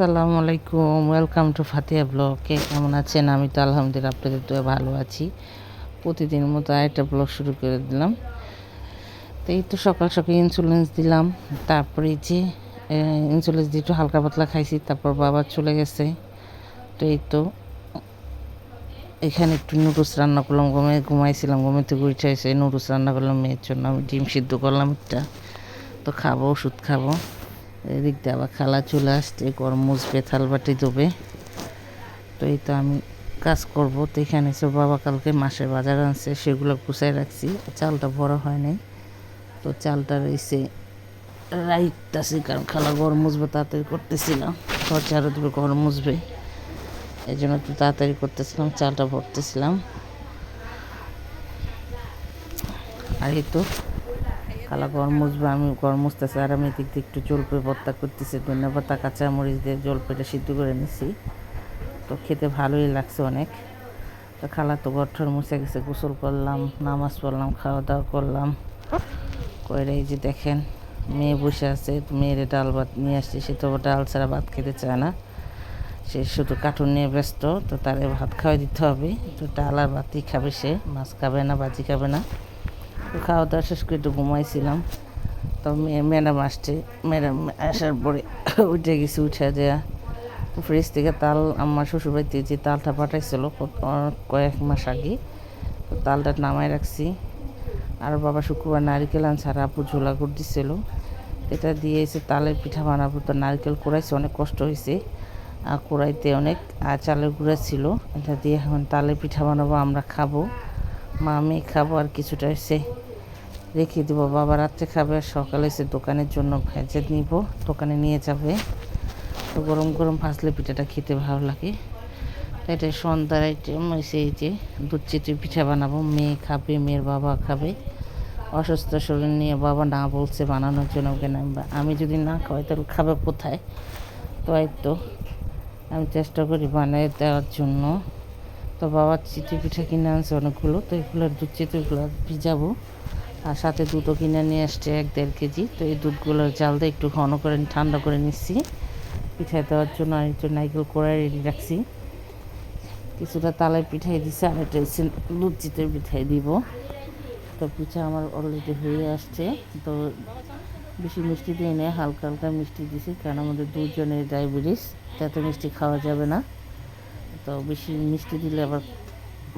আসসালামু আলাইকুম welcome to Fatiya blog কে কেমন আছেন? আমি তো আলহামদুলিল্লাহ আপনাদের তো ভালো আছি। প্রতিদিন মতো আরেকটা ব্লগ শুরু করে দিলাম। তো এই তো সকাল সকাল ইন্স্যুরেন্স দিলাম। তারপরে যে ইন্স্যুরেন্স দিয়ে একটু হালকা পাতলা খাইছি, তারপর বাবা চলে গেছে। তো এই তো, এখানে একটু নুডলস রান্না করলাম গমে ঘুমাইছিলাম, ঘুমে থেকে উঠে এসে নুডলস রান্না করলাম, মেয়ের জন্য আমি ডিম সিদ্ধ করলাম একটা। তো খাব, ওষুধ খাব। এদিক দিয়ে আবার খালা চলে আসছে গরম মুসবে থাল বাটি দেবে। তো এই তো আমি কাজ করব। তো এখানে এসে বাবা কালকে মাসের বাজার আনছে, সেগুলো গুছাই রাখছি। চালটা বড় হয় নাই। তো চালটা রয়েছে রাইটটাছি কারণ খালা গরম মুসবে তাড়াতাড়ি করতেছিলাম ঘর ঝাড়ু দেবে গরম মুসবে এই জন্য একটু তাড়াতাড়ি করতেছিলাম, চালটা ভরতেছিলাম। আর এই তো খালা গরম মুছবে, আমি গরম মুছতেছি আর আমি এদিক দিয়ে একটু জলপে ভর্তা করতেছি ধন্যবাদ পাতা, কাঁচা মরিচ দিয়ে জলপেটা সিদ্ধ করে নিছি। তো খেতে ভালোই লাগছে অনেক। তো খালা তো গঠর মুছে গেছে, গোসল করলাম, নামাজ পড়লাম, খাওয়া দাওয়া করলাম। করে এই যে দেখেন, মেয়ে বসে আছে, মেয়ের ডাল ভাত নিয়ে আসছে, সে তো ডাল ছাড়া ভাত খেতে চায় না। সে শুধু কার্টুন নিয়ে ব্যস্ত, তো তারে ভাত খাওয়াই দিতে হবে। তো ডাল আর ভাতই খাবে সে, মাছ খাবে না ভাজি খাবে না। খাওয়া দাওয়া শেষ করে একটু ঘুমাইছিলাম। তো মেয়ে ম্যাডাম আসছে। ম্যাডাম আসার পরে উঠে গেছি, উঠে দেওয়া ফ্রিজ থেকে তাল আমার শ্বশুরবাড়িতে যে তালটা পাঠাইছিল কয়েক মাস আগে তালটা নামাই রাখছি। আর বাবা শুক্রবার নারিকেল আনছে, আর আপু ঝোলা করে দিছিল। এটা দিয়ে এসে তালের পিঠা বানাবো। তো নারকেল কুড়াইছে, অনেক কষ্ট হয়েছে। আর কুড়াইতে অনেক, আর চালের গুঁড়া ছিল। এটা দিয়ে এখন তালের পিঠা বানাবো, আমরা খাব। মা আমি খাব আর কিছুটা এসে রেখে দেবো। বাবা রাত্রে খাবে আর সকালে এসে দোকানের জন্য ভেজে নিব। দোকানে নিয়ে যাবে। তো গরম গরম ভাজলে পিঠাটা খেতে ভালো লাগে। এটা সন্ধ্যার আইটেম এই যে দুধ চিতই পিঠা বানাবো। মেয়ে খাবে, মেয়ের বাবা খাবে। অসুস্থ শরীর নিয়ে বাবা না বলছে বানানোর জন্য ওকে না আমি যদি না খাওয়াই তাহলে খাবে কোথায়? তো এই তো আমি চেষ্টা করি বানিয়ে দেওয়ার জন্য। তো বাবার চিতই পিঠা কিনে আনছে অনেকগুলো। তো এগুলো দুধ চিতইগুলো ভিজাবো। আর সাথে দুধও কিনে নিয়ে আসছে এক দেড় কেজি। তো এই দুধগুলো জাল দিয়ে একটু ঘন করে, ঠান্ডা করে নিচ্ছি। পিঠা দেওয়ার জন্য আর একটু নাইকেল কড়াই রেডি রাখছি। কিছুটা তালের পিঠাই দিছে, আর একটা দুধ পিঠাই দিব। তো পিঠা আমার অলরেডি হয়ে আসছে। তো বেশি মিষ্টি দিয়ে নেই, হালকা হালকা মিষ্টি দিছি, কারণ আমাদের দুজনের ডায়াবেটিস এত মিষ্টি খাওয়া যাবে না। তো বেশি মিষ্টি দিলে আবার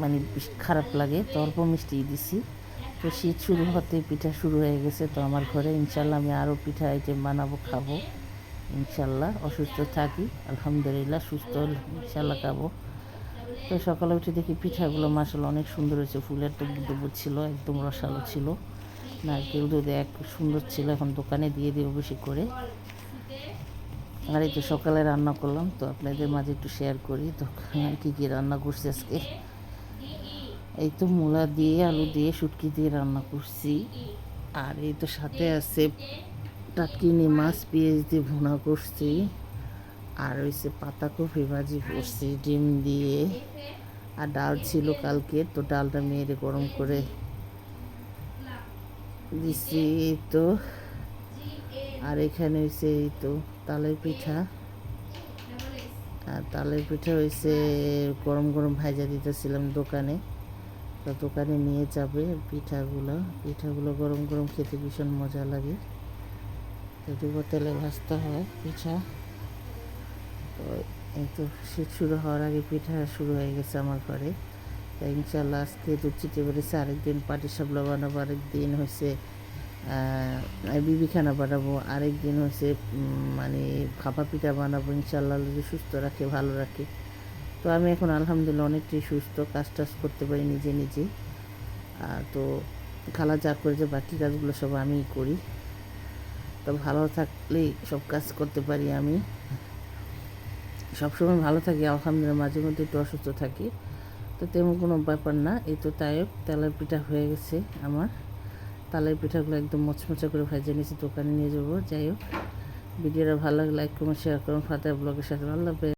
মানে খারাপ লাগে, তো অল্প মিষ্টি দিছি। তো শীত শুরু হতে পিঠা শুরু হয়ে গেছে। তো আমার ঘরে ইনশাল্লাহ আমি আরও পিঠা আইটেম বানাবো, খাব। ইনশাল্লাহ অসুস্থ থাকি, আলহামদুলিল্লাহ সুস্থ ইনশাল্লাহ খাব। তো সকালে উঠে দেখি পিঠাগুলো মাসাল অনেক সুন্দর হয়েছে। ফুলের তো দুপুর ছিল, একদম রসালো ছিল। নারকেল দুধে এক সুন্দর ছিল, এখন দোকানে দিয়ে দেবো বেশি করে। আর এই তো সকালে রান্না করলাম, তো আপনাদের মাঝে একটু শেয়ার করি। তো কী কী রান্না করছি আজকে? এই তো মূলা দিয়ে, আলু দিয়ে, শুটকি দিয়ে রান্না করছি। আর এই তো সাথে আছে টাটকিনি মাছ, পেঁয়াজ দিয়ে ভুনা করছি। আর হচ্ছে পাতাকপি ভাজি করছি, ডিম দিয়ে। আর ডাল ছিল কালকে, তো ডালটা মেয়েরে গরম করে দিছি, এই তো। আর এখানে হয়েছে এই তো তালের পিঠা। আর তালের পিঠা হয়েছে গরম গরম ভাজা দিতেছিলাম দোকানে। তো দোকানে নিয়ে যাবে পিঠাগুলো। পিঠাগুলো গরম গরম খেতে ভীষণ মজা লাগে। ডুবো তেলে ভাজতে হয় পিঠা। তো এই তো শীত শুরু হওয়ার আগে পিঠা শুরু হয়ে গেছে আমার ঘরে। তো ইনশাল্লাহ আজকে দুধ চিটে বেড়েছে আরেকদিন পাটি সাবলা বানাবো, আরেকদিন হয়েছে বিবিখানা বানাবো, আরেকদিন হচ্ছে মানে খাপা পিঠা বানাবো ইনশাল্লাহ যদি সুস্থ রাখে, ভালো রাখে। তো আমি এখন আলহামদুলিল্লাহ অনেকটাই সুস্থ, কাজ টাজ করতে পারি নিজে নিজে। আর তো খালা যা করে যে বাকি কাজগুলো সব আমিই করি। তো ভালো থাকলেই সব কাজ করতে পারি আমি। সবসময় ভালো থাকি, আলহামদুলিল্লাহ মাঝে মধ্যে একটু অসুস্থ থাকি। তো তেমন কোনো ব্যাপার না, এই তো তাই তেলের পিঠা হয়ে গেছে আমার। তালের পিঠাগুলো একদম মচমচা করে ভেজে নিয়েছি, দোকানে নিয়ে যাব, যাই হোক। ভিডিওটা ভালো লাগে লাইক করুন শেয়ার করুন ফাতে ব্লগের সাথে। আল্লাহ হাফেজ।